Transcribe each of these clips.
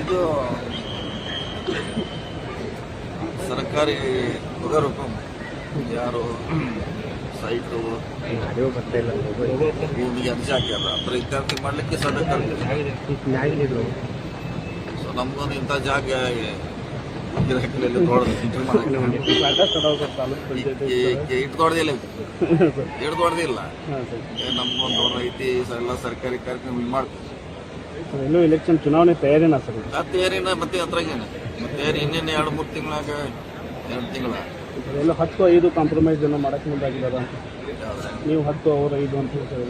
ಇದು ಸರ್ಕಾರಿ ಹುಕುಂ ಯಾರು ಸೈಟು, ಭೂಮಿಗೆ ಅರ್ಜಿ ಹಾಕ್ಯಾರ. ಅದ್ರ ಇತ್ಯರ್ಥ ಮಾಡ್ಲಿಕ್ಕೆ ಸರ್ಕಾರ ಸೊ ನಮ್ಗೊಂದು ಇಂಥ ಜಾಗ ಇಟ್ಕೊಡ್ದಿಲ್ಲ ಇಟ್ಕೊಡ್ದಿಲ್ಲ ನಮ್ಗೊಂದು ಐತಿ ಎಲ್ಲ ಸರ್ಕಾರಿ ಕಾರ್ಯಕ್ರಮ ಇಲ್ಲಿ ಎಲೆಕ್ಷನ್ ಚುನಾವಣೆ ತಯಾರಿನ ಸರ್ ಇದು? ಆ ತಯಾರಿನ ಮತ್ತೆ ಅದ್ರಾಗೇನೆ ತಯಾರಿ ಇನ್ನೇನು ಎರಡು ಮೂರು ತಿಂಗಳಾಗ ಎರಡು ತಿಂಗಳ. ಎಲ್ಲ ಹತ್ತು ಐದು ಕಾಂಪ್ರಮೈಸ್ ಏನೋ ಮಾಡಕ್ಕೆ ಅದ ನೀವು ಹತ್ತು ಅವ್ರು ಐದು ಅಂತ ಹೇಳ್ತಾರೆ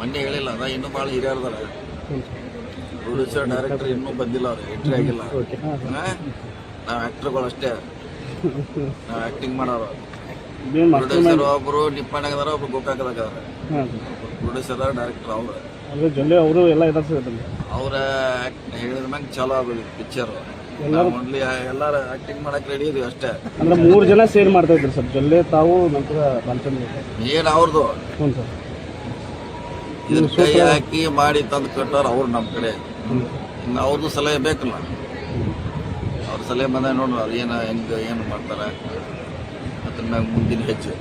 ಮಂಡ್ಯ ಹೇಳಿಲ್ಲ ಅದ ಇನ್ನೂ ಭಾಳ ಹಿರಿಯರ್ದಾರ ಪ್ರೊಡ್ಯೂಸರ್ ಡೈರೆಕ್ಟರ್ ಇನ್ನೂ ಬಂದಿಲ್ಲ ಅವ್ರು ಎಂಟ್ರಿ ಆಗಿಲ್ಲ. ಓಕೆ. ಹಾಂ ಸರ್ ಹಾ? ಆಕ್ಟರ್ಗಳು ಅಷ್ಟೇ. ನಾವು ಆಕ್ಟಿಂಗ್ ಮಾಡೋರು. ಏನು ಮಾಸ್ಟರ್ ಪ್ರೊಡ್ಯೂಸರ್ ಒಬ್ರು ನಿಪ್ಪಾಣಾಗದಾರ ಒಬ್ರು ಗೋಕಾಕದಾಗ ಅದಾರ ಹಾಂ ಸರ್ ಪ್ರೊಡ್ಯೂಸರ್ ಡೈರೆಕ್ಟರ್ ಅವ್ರು. ಅದ್ರ ಜೊಲ್ಲೆ ಅವರು ಎಲ್ಲ ಇದ್ದಾರೆ ಸರ್ ಅದ್ರಲ್ಲಿ? ಅವ್ರ ಹೇಳಿದ ಮ್ಯಾಗ ಚಲೋ ಆಗೋದು ಪಿಕ್ಚರ್ ಓನ್ಲಿ ಎಲ್ಲಾರು ಆಕ್ಟಿಂಗ್ ಮಾಡಕ್ ರೆಡಿ ಇದೀವಿ ಅಷ್ಟೇ. ಅಂದ್ರೆ ಮೂರು ಜನ ಸೇರ್ ಮಾಡ್ತಾ ಇದ್ರು ಸರ್ ಜೊಲ್ಲೆ ತಾವು ನಂತರ ಬಾಲಚಂದ್ರ ಏನ್ ಅವ್ರದ್ದು ಹ್ಞೂ ಸರ್ ಇದನ್ನ ಕೈ ಹಾಕಿ ಮಾಡಿ ತಂದು ಕಟ್ಟೋರು ಅವ್ರು ನಮ್ಮ ಕಡೆ. ಇನ್ನು ಅವ್ರದ್ದು ಸಲಹೆ ಬೇಕಲ್ಲ. ಅವ್ರ ಸಲಹೆ ಬಂದ ನೋಡ್ರಿ ಅದು ಏನು ಹೆಂಗೆ ಏನು ಮಾಡ್ತಾರೆ. ಅದ್ರ ಮ್ಯಾಗ ಮುಂದಿನ ಹೆಜ್ಜೆ.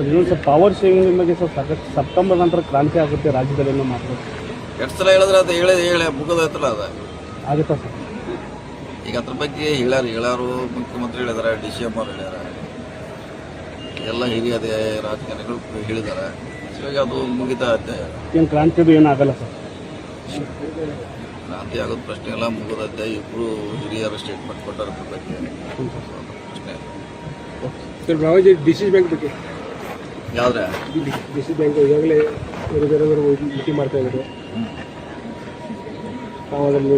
ಸರ್ ಇನ್ನೊಂದು ಸರ್ ಪವರ್ ಶೇವಿಂಗ್ ಬಗ್ಗೆ ಸರ್ ಸಾಕಷ್ಟು ಸೆಪ್ಟೆಂಬರ್ ನಂತರ ಕ್ರಾಂತಿ ಆಗುತ್ತೆ ರಾಜ್ಯದಲ್ಲಿ ಏನೋ ಮಾತು. ಎಷ್ಟು ಸಲ ಹೇಳಿದ್ರೆ ಅದು? ಹೇಳಿ ಮುಗದ ಹತ್ರ ಅದು? ಆಗುತ್ತಾ ಸರ್. ಈಗ ಅದ್ರ ಬಗ್ಗೆ ಹೇಳ್ಯಾರ ಹೇಳಾರು ಮುಖ್ಯಮಂತ್ರಿ ಹೇಳಿದಾರೆ ಡಿ ಸಿ ಎಂ ಅವ್ರು ಹೇಳ್ಯಾರ. ಎಲ್ಲ ಹಿರಿಯ ಅದೇ ರಾಜಕಾರಣಿಗಳು ಹೇಳಿದ್ದಾರೆ ಇವಾಗ ಅದು ಮುಗಿತ ಏನು ಕ್ರಾಂತಿದು ಏನಾಗಲ್ಲ ಸರ್. ಕ್ರಾಂತಿ ಆಗೋದು ಪ್ರಶ್ನೆ ಎಲ್ಲ ಮುಗಿದೈತೆ ಇಬ್ಬರು ಹಿರಿಯರು ಸ್ಟೇಟ್ಮೆಂಟ್ ಕೊಟ್ಟಾರ ಅದ್ರ ಬಗ್ಗೆ. ಪ್ರಶ್ನೆ. ಸರ್ ಬಾಬಾಜಿ ಡಿ ಬ್ಯಾಂಕ್ ಬಗ್ಗೆ. ಯಾವ್ದ್ರೆ ಡಿ ಸಿ ಬ್ಯಾಂಕ್ ಈಗಾಗಲೇ ಬೇರೆ ಮೀಟಿಂಗ್ ಮಾಡ್ತಾ ಇದ್ದಾರೆ. ಅವ್ರಿಗೆಲ್ಲ ಅದರಲ್ಲಿ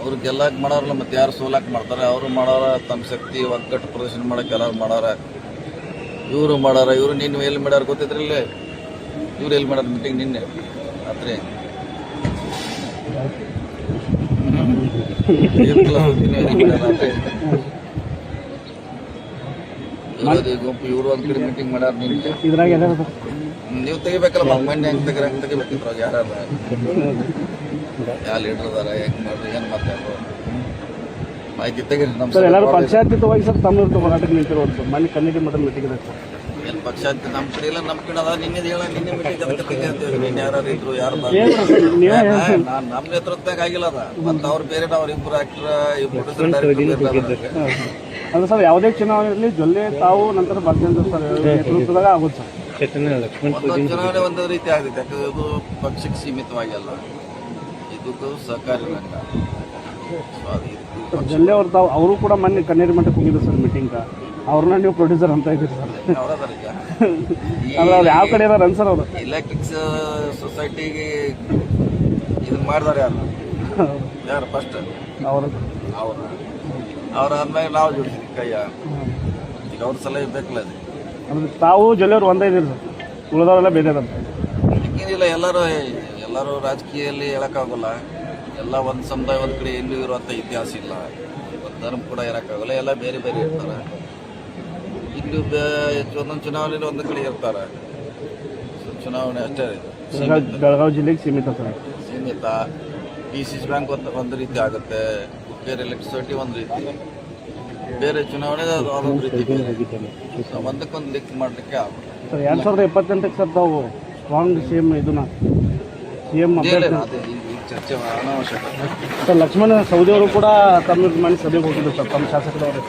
ಅವ್ರು ಮಾಡೋರಲ್ಲ ಮತ್ತೆ ಯಾರು ಸೋಲಾಕ್ ಮಾಡ್ತಾರೆ? ಅವರು ಮಾಡೋರ ತಮ್ಮ ಶಕ್ತಿ ಒಗ್ಗಟ್ಟು ಪ್ರದರ್ಶನ ಮಾಡಕ್ಕೆ ಎಲ್ಲಾರು ಮಾಡಾರ ಇವರು ಮಾಡಾರ ಇವರು ನಿನ್ನ ಎಲ್ಲಿ ಮಾಡ್ಯಾರ ಗೊತ್ತಿದ್ರಿಲ್ಲ ಇವ್ರು ಎಲ್ಲಿ ಮಾಡ್ಯಾರ ಮೀಟಿಂಗ್ ನಿನ್ನೆ? ರಾತ್ರಿ? ರಾತ್ರಿ. ಗುಂಪು ಇವರು ಒಂದ್ ಕಡೆ ಮೀಟಿಂಗ್ ಮಾಡ್ಯಾರ ನಿನ್ನೆ ಇದ್ರಾಗ ಎಲ್ಲ ನೀವು ತೆಗಿಬೇಕಲ್ಲ ಮಂಡ್ಯ ಹೆಂಗೆ ತೆಗಿರ ಹೆಂಗೆ ತೆಗಿಬೇಕಿದ್ರು ಯಾರು ಯಾವ ಲೀಡರ್ ಅದಾರ ಹೆಂಗ್ ಮಾಡ್ರಿ ಏನ್ ಮಾತಾಡ್ರು ಮಾಹಿತಿ ತೆಗೀರಿ ನಮ್ಮ ಸರ್ ಎಲ್ಲರೂ ಪಕ್ಷಾತೀತವಾಗಿ ಸರ್ ತಮ್ಮ ಹೋರಾಟಕ್ಕೆ ನಿಂತಿರೋದು ಸರ್. ಮನೆ ಕಣ್ಣಿಗೆ ಮಠದ ಮೀಟಿಂಗ್ ಇದೆ ಸರ್. ಏನ್ ಪಕ್ಷ ಅಂತ ನಮ್ಮ ಕಡೆ ಇಲ್ಲ ನಮ್ಮ ಕಡೆ ಅದ. ನಿನ್ನೆ ಹೇಳ ನಿನ್ನೆ ಮೀಟಿಂಗ್ ಅದಕ್ಕೆ ತೆಗಿ ಅಂತೀವಿ ನಿನ್ನೆ ಯಾರು ಇದ್ರು ಯಾರು ನಾನು ನಮ್ಮ ನೇತೃತ್ವದಾಗ ಆಗಿಲ್ಲ ಅದ. ಮತ್ತೆ ಅವ್ರು ಬೇರೆ ಅವ್ರ ಇಬ್ರು ಆಕ್ಟರ್ ಡೈರೆಕ್ಟರ್ ಅದು ಸರ್ ಯಾವುದೇ ಚುನಾವಣೆ ಇರಲಿ ಜೊಲ್ಲೆ ತಾವು ನಂತರ ಬಾಲಚಂದ್ರ ಸರ್ ನೇತೃತ್ವದಾಗ ಆಗುತ್ತೆ ಸರ್. ಚುನಾವಣೆ ಒಂದು ರೀತಿ ಆಗುತ್ತೆ. ಯಾಕಂದ್ರೆ ಇದು ಪಕ್ಷಕ್ಕೆ ಸೀಮಿತವಾಗಿ ಅಲ್ಲ ಇದು. ಸಹಕಾರಿ ರಂಗ ಜೊಲ್ಲೆ ಅವ್ರು ತಾವು ಅವರು ಕೂಡ ಮೊನ್ನೆ ಕಣ್ಣೀರು ಮಠಕ್ಕೆ ಹೋಗಿದ್ರು ಸರ್ ಮೀಟಿಂಗ್ ಅವ್ರನ್ನ ನೀವು ಪ್ರೊಡ್ಯೂಸರ್ ಅಂತ ಇದ್ದೀರಿ ಸರ್. ಅವ್ರ ಅಂದ್ರೆ ಅವ್ರು ಯಾವ ಕಡೆ ಇದಾರೆ ಸರ್ ಅವರು? ಎಲೆಕ್ಟ್ರಿಕ್ಸ್ ಸೊಸೈಟಿಗೆ ಇದನ್ನ ಮಾಡಿದಾರೆ ಯಾರು? ಯಾರು ಫಸ್ಟ್ ಅವರು. ಅವ್ರು. ಅವ್ರ ಆದ್ಮೇಲೆ ನಾವು ಜೋಡಿಸಿದ್ವಿ ಕೈಯ. ಈಗ ಅವ್ರ ಸಲಹೆ ಬೇಕಲ್ಲ ಅದು. ಅಂದ್ರೆ ತಾವು ಜೊಲ್ಲೆಯವ್ರು ಒಂದೇ ಇದ್ದೀರಿ ಸರ್. ಉಳಿದವರೆಲ್ಲ ಬೇರೆ ಇದಾರೆ ಏನಿಲ್ಲ ಎಲ್ಲರೂ ಎಲ್ಲರೂ ರಾಜಕೀಯದಲ್ಲಿ ಹೇಳಕ್ಕಾಗಲ್ಲ. ಎಲ್ಲ ಒಂದು ಸಮುದಾಯ ಒಂದು ಕಡೆ ಎಲ್ಲೂ ಇರುವಂಥ ಇತಿಹಾಸ ಇಲ್ಲ. ಒಂದು ಧರ್ಮ ಕೂಡ ಇರೋಕ್ಕಾಗಲ್ಲ. ಎಲ್ಲ ಬೇರೆ ಬೇರೆ ಇರ್ತಾರೆ. ಇಲ್ಲಿ ಒಂದೊಂದು ಚುನಾವಣೆಯಲ್ಲಿ ಒಂದು ಕಡೆ ಇರ್ತಾರೆ. ಸೊ ಚುನಾವಣೆ ಅಷ್ಟೇ ಇದು ಬೆಳಗಾವಿ ಜಿಲ್ಲೆಗೆ ಸೀಮಿತ ಸರ್. ಸೀಮಿತ. ಡಿ ಸಿ ಬ್ಯಾಂಕ್ ಒಂದು ಒಂದು ರೀತಿ ಆಗುತ್ತೆ. ಬೇರೆ ಎಲೆಕ್ಟ್ರಿಸಿಟಿ ಒಂದು ರೀತಿ. ಬೇರೆ ಚುನಾವಣೆ ಅದು ಅದೊಂದು ರೀತಿ ಬೇರೆ. ಸೊ ಒಂದಕ್ಕೊಂದು ಲಿಂಕ್ ಮಾಡಲಿಕ್ಕೆ ಆಗುತ್ತೆ ಸರ್ ಎರಡು ಸಾವಿರದ ಇಪ್ಪತ್ತೆಂಟಕ್ಕೆ ಸರ್ ತಾವು ಸ್ಟ್ರಾಂಗ್ ಸಿ ಎಂ ಇದನ್ನ. ಸಿ ಎಂ ಹೇಳಿ ಅದೇ ಈ ಈ ಚರ್ಚೆ ಅನಾವಶ್ಯಕ. ಸರ್ ಲಕ್ಷ್ಮಣ ಸೌದಿ ಅವರು ಕೂಡ ತಮ್ಮ ಮನೆ ಸಭೆಗೆ ಹೋಗಿದ್ರು ಸರ್ ತಮ್ಮ ಶಾಸಕರವರು